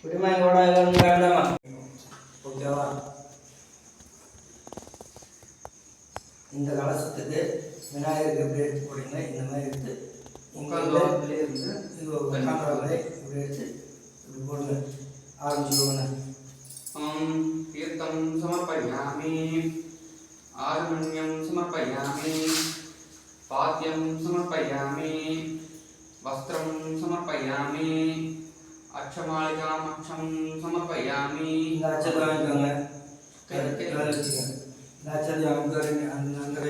குடிமை ஊடகம் கண்டமா ஓகேவா? இந்த கலசத்துக்கு விநாயகருக்கு எப்படி எடுத்து போடுங்க இந்த மாதிரி எடுத்து உட்காந்து இருந்து இது உட்காந்துற மாதிரி இப்படி எடுத்து இப்படி போடுங்க. ஆரம்பிச்சுடுவோங்க தீர்த்தம் சமர்ப்பயாமி ஆர்மண்யம் சமர்ப்பயாமி பாத்தியம் சமர்ப்பயாமி வஸ்திரம் சமர்ப்பயாமி acamalikalamacamsamapayamiacaraagangaacaraagangaanangre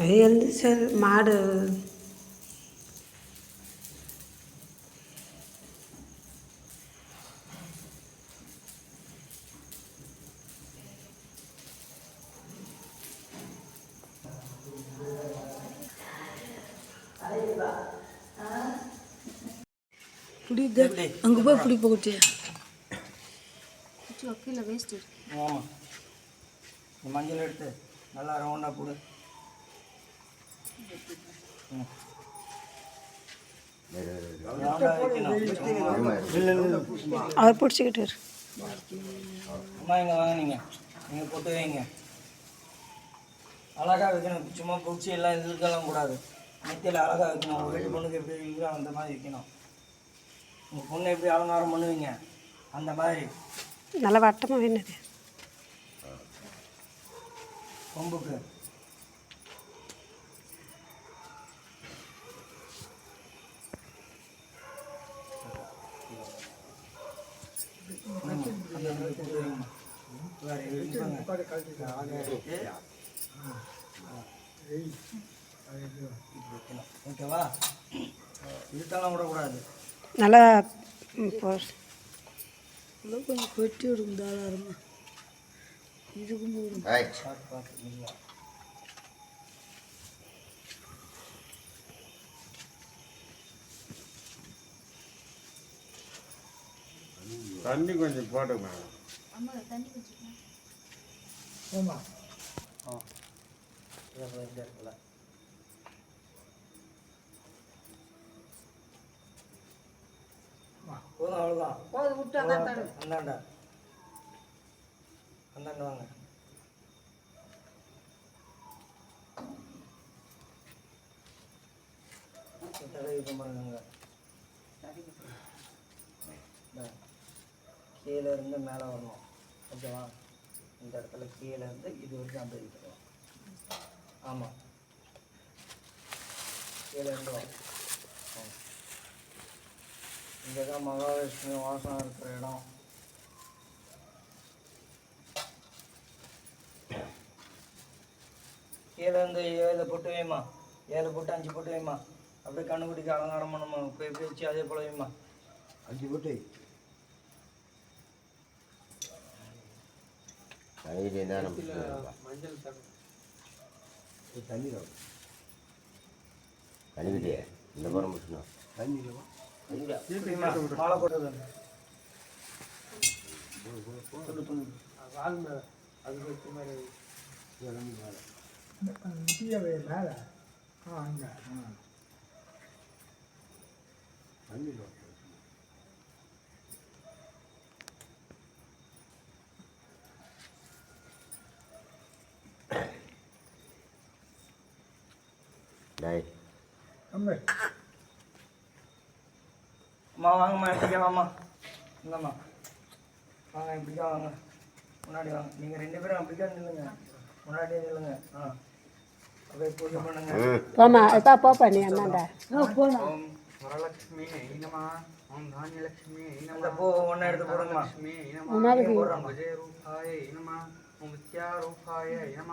அது வந்து சார் மாடு புடிது அங்கே போய் புடி போகுச்சு கீழே வேஸ்ட் ஆமாம். மஞ்சள் எடுத்து நல்லா ரவுண்டாக போடு ம். ரவுண்டா வைக்கணும் இல்லை இல்லை அவர் பிடிச்சிக்கிட்டாரு அம்மா இங்கே வாங்க நீங்கள் நீங்கள் போட்டு வைங்க. அழகாக வைக்கணும். சும்மா பூச்சி எல்லாம் இதுக்கெல்லாம் கூடாது. நெத்தியில் அழகாக வைக்கணும். உங்கள் வீட்டு பொண்ணுக்கு எப்படி இருக்கோ அந்த மாதிரி வைக்கணும். உங்கள் பொண்ணு எப்படி அலங்காரம் பண்ணுவீங்க? அந்த மாதிரி. நல்லா வட்டமாக வேணுது. கொம்புக்கு அந்த மாதிரி போட்டு வைங்கம்மா. வேற எதுவும் இப்பாங்க. அழகா இருக்கு. இப்படி வைக்கணும். ஓகேவா இழுத்தெல்லாம் விடக்கூடாது நல்லா கொஞ்சம் கொட்டி விடும் தாராளமாக இதுக்கும் போடும் தண்ணி கொஞ்சம் போடுங்க. ஆ. இதை இந்த இடத்துல போதும் அவ்வளோதான் போது விட்டு அந்தாண்ட அந்தாண்ட அந்தாண்ட. வாங்க. தடவி கும்பிடுங்க கீழே இருந்து மேலே வரணும். ஓகேவா? இந்த இடத்துல கீழே இருந்து இது வரைக்கும் அப்படியே இருக்கணும் ஆமாம் கீழே இருந்து வா இங்கே தான் மகாவிஷ்ணு வாசம் இருக்கிற இடம். கீழே இருந்து ஏழு போட்டு வைமா ஏழு போட்டு அஞ்சு போட்டு வைமா அப்படியே கண்ணுக்குட்டிக்கு அலங்காரம் பண்ணுமா போய் பேச்சு அதே போல வைமா அஞ்சு போட்டு கழுவிட்டே தான் நம்ம தண்ணி கழுவிட்டே இந்த புறம் முடிச்சணும் தண்ணி மாலை போட்டது அது வச்ச மாதிரி இறங்கி மேலே. மேலே? ஆ அங்கே ஆ. தண்ணி டேய் அம்மே அம்மா வாங்கம்மா இப்படிக்கா வாம்மா இந்தம்மா வாங்க இப்படிக்கா வாங்க முன்னாடி வாங்க நீங்கள் ரெண்டு பேரும் அப்படிக்கா நில்லுங்க முன்னாடியே நில்லுங்க ஆ அப்படியே பூஜை பண்ணுங்க போமா அதான் போப்பா நீ அண்ணாண்டா வரலட்சுமி தானியலட்சுமி நம பூ ஒன்று எடுத்து போடுங்கம்மா லட்சுமி நம ஓம் விஜயரூபாய நம ஓம் வித்யாரூபாய நம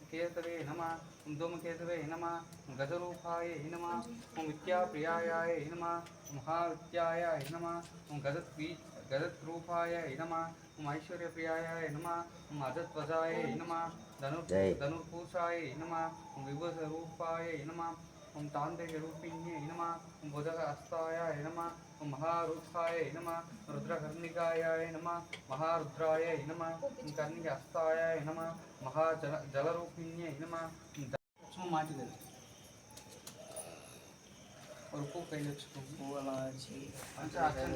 केतवे नम ओं धूम केतवे नम गजरूपाय नम ओं विद्याप्रियाय नम महाविद्याय नम ओं गजत्वी गजत्रूपाय नम ओं ऐश्वर्यप्रियाय नम ओं अजत्वजाय नम धनु धनुर्पूषाय नम ओं विभूषरूपाय नम ओम तांडे रूपिण्ये नमः भुजहस्ताय नमः महारुद्राय नमः रुद्रकर्णिकाय नमः महारुद्राय नमः कर्णिकहस्ताय नमः महाजल जलरूपिण्ये नमः ಮಾತಿದ್ದಾರೆ ಅವ್ರ ಹೂ ಕೈಲಿ ಹಚ್ಕೊಂಡು ಹೂವೆಲ್ಲ ಹಚ್ಚಿ ಹಚ್ಚದ ಕೈಲಿ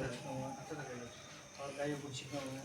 ಹಚ್ಚದ ಕೈಲಿ ಹಚ್ಕೊಂಡು ಕೈ ಬಿಡಿಸಿಕೊಂಡು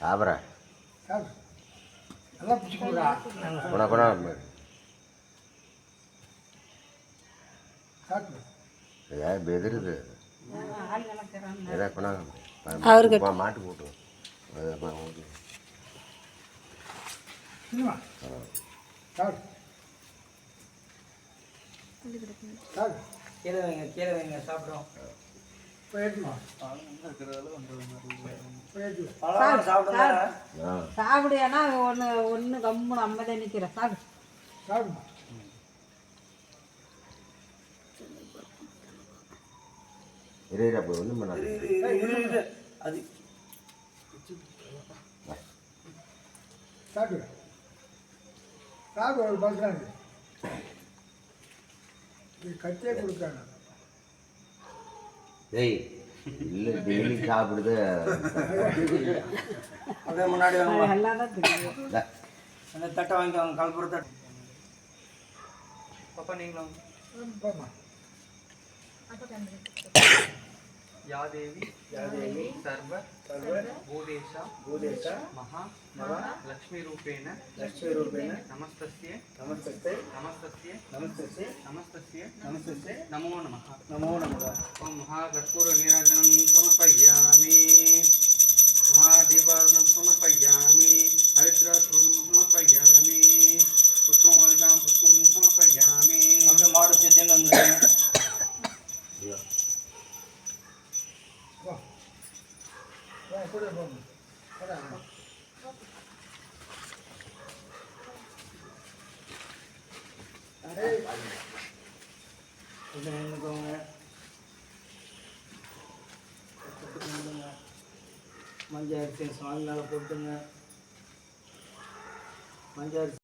சாப்பிட்றேன் சாப்பிடு நல்லா பிடிச்சிக்கோடா பெதிருது. அவருக்கு- மாட்டு போட்டு அப்புறம் ஓட்டு. சினிமா சாப்பிடு சாப்பிடு கீழே வைங்க கீழே வைங்க சாப்பிடும் போயிடுமா? இருக்கிறதால போயிட்டு பழம் சாப்பிடுங்க. ஆ. சாப்பிடு ஏன்னா ஒன்று ஒன்று கம்முன்னு அம்மதான் நிற்கிறேன் சாப்பிடு. சாப்பிடுமா? அப்போ ஒன்றும் பண்ணாது. அது. சாப்பிடு சாப்பிடு ஒரு கத்தியே கொடுக்காங்க டேய் இல்லை டெய்லி சாப்பிடுது. அப்படியே முன்னாடி வாங்க. அந்த தட்டை வாங்கிக்கோங்க கல்புர தட்டை. பாப்பா நீங்களும் போமா या देवी या देवी सर्व सर्व भूदेशा भूदेशा महा महा नमस्तस्य नमस्तस्य नमस्तस्य नमस्तस्य नमस्तस्य नमस्तस्य नमो नमः। नमो नमः। ॐ महाकर्पूरनिरञ्जनं समर्पयामि। महादेवार्णं समर्पयामि। समर्पयामि। மஞ்சள் அரிசி சாமினால் போட்டுங்க. மஞ்சள்